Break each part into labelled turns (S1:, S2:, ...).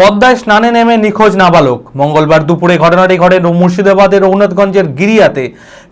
S1: পদ্মায় স্নানে নেমে নিখোঁজ নাবালক। মঙ্গলবার দুপুরে ঘটনাটি ঘটে মুর্শিদাবাদের রঘুনাথগঞ্জের গিরিয়াতে।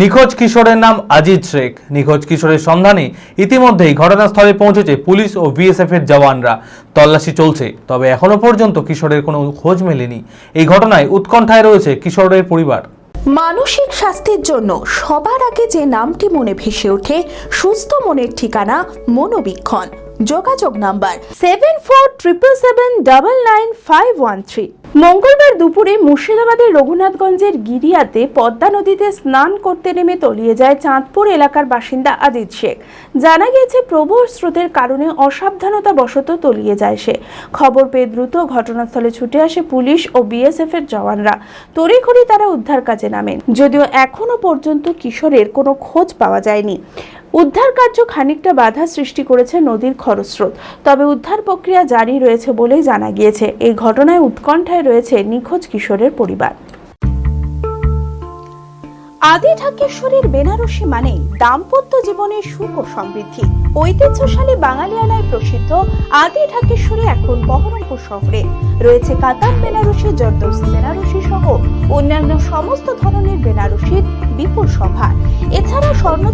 S1: নিখোঁজ কিশোরের নাম আজিজ শেখ। নিখোঁজ কিশোরের সন্ধানে ইতিমধ্যেই ঘটনাস্থলে পৌঁছেছে পুলিশ ও বিএসএফ এর জওয়ানরা। তল্লাশি চলছে, তবে এখনও পর্যন্ত কিশোরের কোনো খোঁজ মেলেনি। এই ঘটনায় উৎকণ্ঠায় রয়েছে কিশোরের পরিবার।
S2: মানসিক স্বাস্থ্যের জন্য সবার আগে যে নামটি মনে ভেসে ওঠে, সুস্থ মনের ঠিকানা মনোবীক্ষণ। যোগাযোগ number seven four triple seven double nine five one three মঙ্গলবার দুপুরে মুর্শিদাবাদের রঘুনাথগঞ্জের গিরিয়াতে পদ্মা নদীতে স্নান করতে নেমে তলিয়ে যায় চাঁদপুর এলাকার বাসিন্দা আজিজ শেখ। জানা গিয়েছে, প্রবল স্রোতের কারণে অসাবধানতা বশত তলিয়ে যায় সে। খবর পেয়ে দ্রুত ঘটনাস্থলে ছুটে আসে পুলিশ ও বিএসএফ এর জওয়ানরা। তড়িঘড়ি তারা উদ্ধার কাজে নামেন। যদিও এখনও পর্যন্ত কিশোরের কোনো খোঁজ পাওয়া যায়নি। উদ্ধার কার্য খানিকটা বাধা সৃষ্টি করেছে নদীর খরস্রোত। তবে উদ্ধার প্রক্রিয়া জারি রয়েছে বলেই জানা গিয়েছে। এই ঘটনায় উৎকণ্ঠায় রয়েছে নিখোঁজ কিশোরের পরিবার। আদি ঢাকেশ্বরীর বেনারসি মানে দাম্পত্য জীবনের সুখ ও সমৃদ্ধি। ঐতিহ্যশালী বাঙালিয়ানায় প্রসিদ্ধ আদি ঢাকেশ্বরী এখন বহরমপুর শহরে। রয়েছে কাতার বেনারসি জর্দৌসি বেনারসি সহ অন্যান্য সমস্ত ধরনের বেনারসির বিপুল সভা। এছাড়া